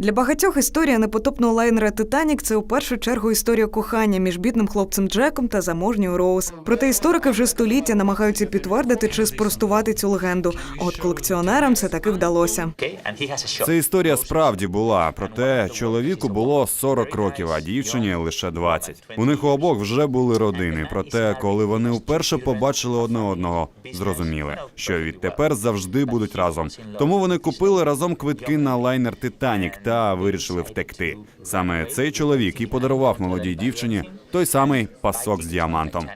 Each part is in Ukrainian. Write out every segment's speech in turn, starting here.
Для багатьох історія непотопного лайнера Титанік це у першу чергу історія кохання між бідним хлопцем Джеком та заможньою Роуз. Проте історики вже століття намагаються підтвердити чи спростувати цю легенду. А от колекціонерам це таки вдалося. Це історія справді була. Проте чоловіку було 40 років, а дівчині лише 20. У них у обох вже були родини. Проте, коли вони вперше побачили одне одного, зрозуміли, що відтепер завжди будуть разом. Тому вони купили разом квитки на лайнер Титанік та вирішили втекти. Саме цей чоловік і подарував молодій дівчині той самий пасок з діамантом.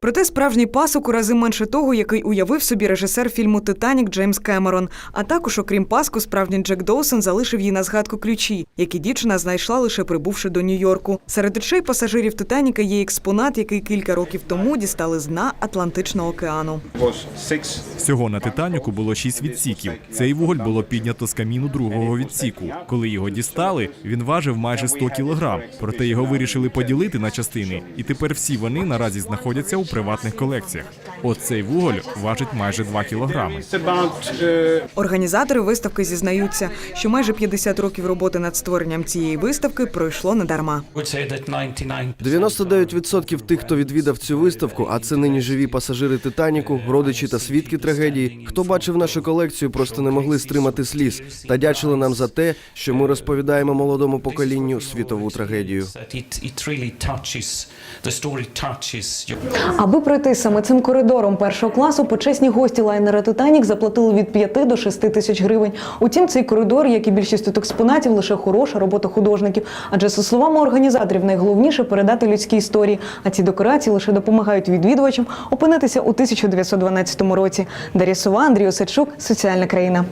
Проте справжній пасок у рази менше того, який уявив собі режисер фільму Титанік Джеймс Кемерон. А також, окрім паску, справжній Джек Доусон залишив їй на згадку ключі, які дівчина знайшла лише прибувши до Нью-Йорку. Серед речей пасажирів Титаніка є експонат, який кілька років тому дістали з дна Атлантичного океану. Всього на Титаніку було шість відсіків. Цей вуголь було піднято з каміну другого відсіку. Коли його дістали, він важив майже 100 кілограм. Проте його вирішили поділити на частини, і тепер всі вони наразі знаходяться у приватних колекціях. От цей вуголь важить майже 2 кілограми. Uh, Організатори виставки зізнаються, що майже 50 років роботи над створенням цієї виставки пройшло недарма. 99% тих, хто відвідав цю виставку, а це нині живі пасажири Титаніку, родичі та свідки трагедії. Хто бачив нашу колекцію, просто не могли стримати сліз та дячили нам за те, що ми розповідаємо молодому поколінню світову трагедію. Аби пройти саме цим коридором першого класу, почесні гості лайнера Титанік заплатили від 5 до 6 тисяч гривень. Утім, цей коридор, як і більшість тут експонатів, лише хороша робота художників. Адже за словами організаторів, найголовніше передати людські історії. А ці декорації лише допомагають відвідувачам опинитися у 1912 році. Дар'я Сова, Андрій Осадчук, соціальна країна.